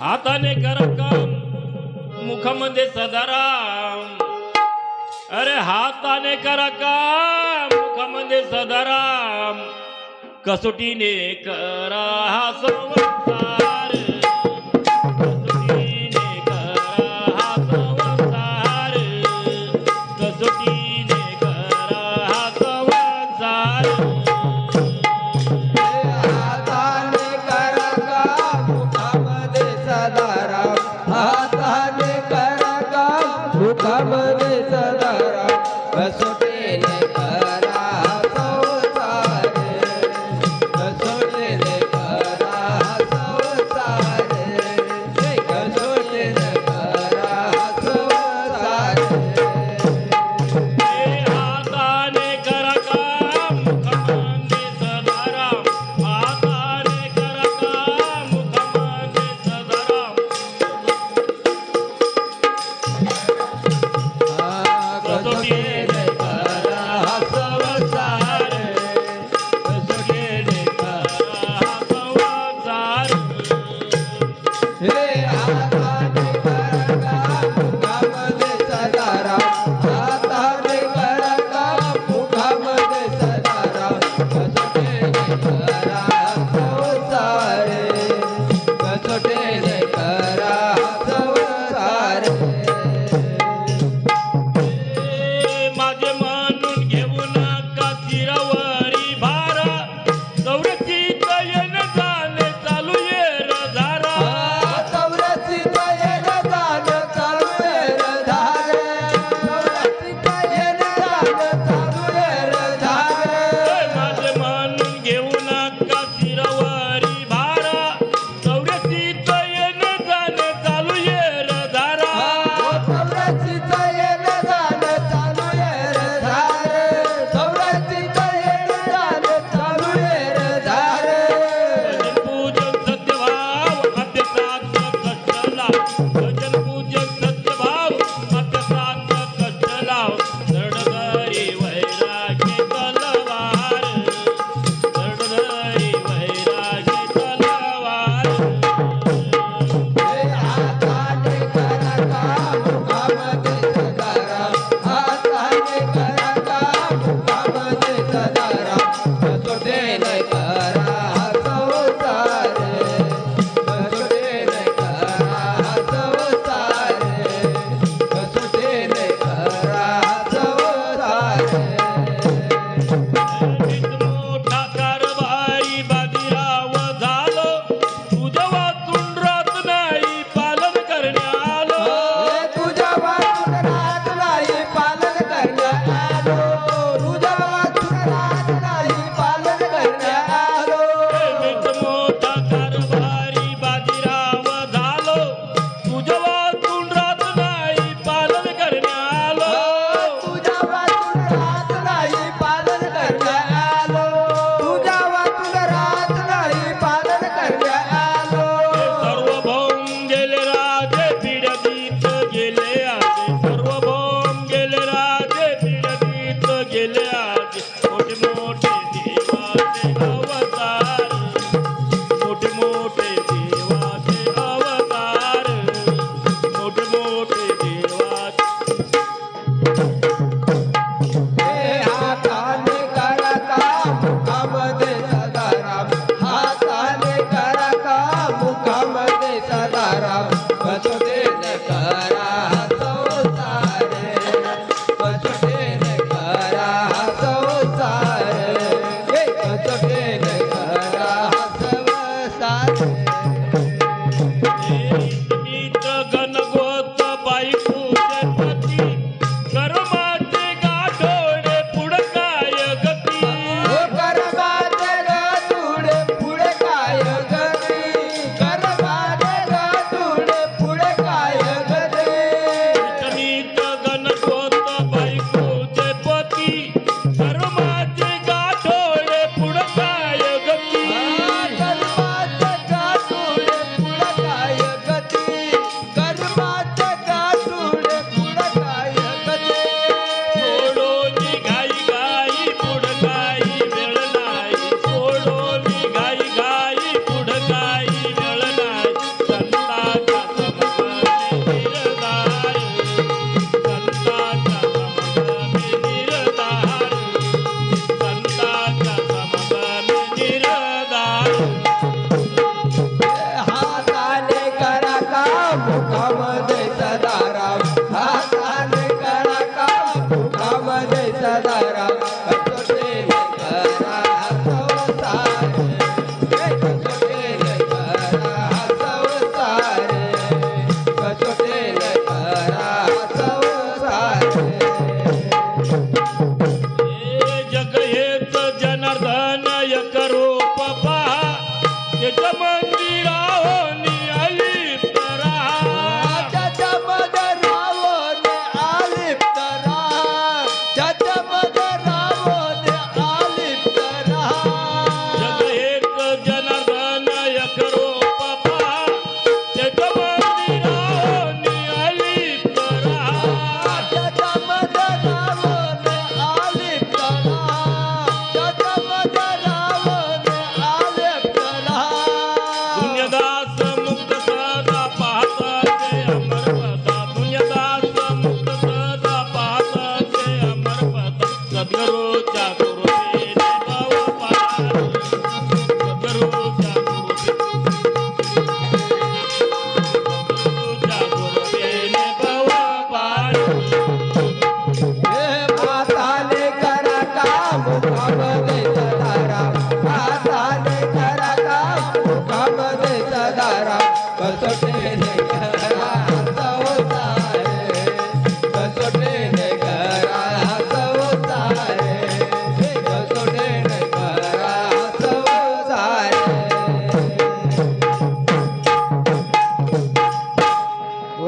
हाताने कर काम मुखामध्ये सदाराम. अरे हाताने करा काम मुखामध्ये सदाराम? कसोटीने करा हा संसार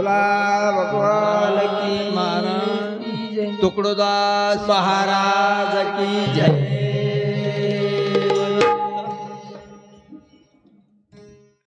बोला भगवान. की महाराज तुकडोदास महाराज की जय.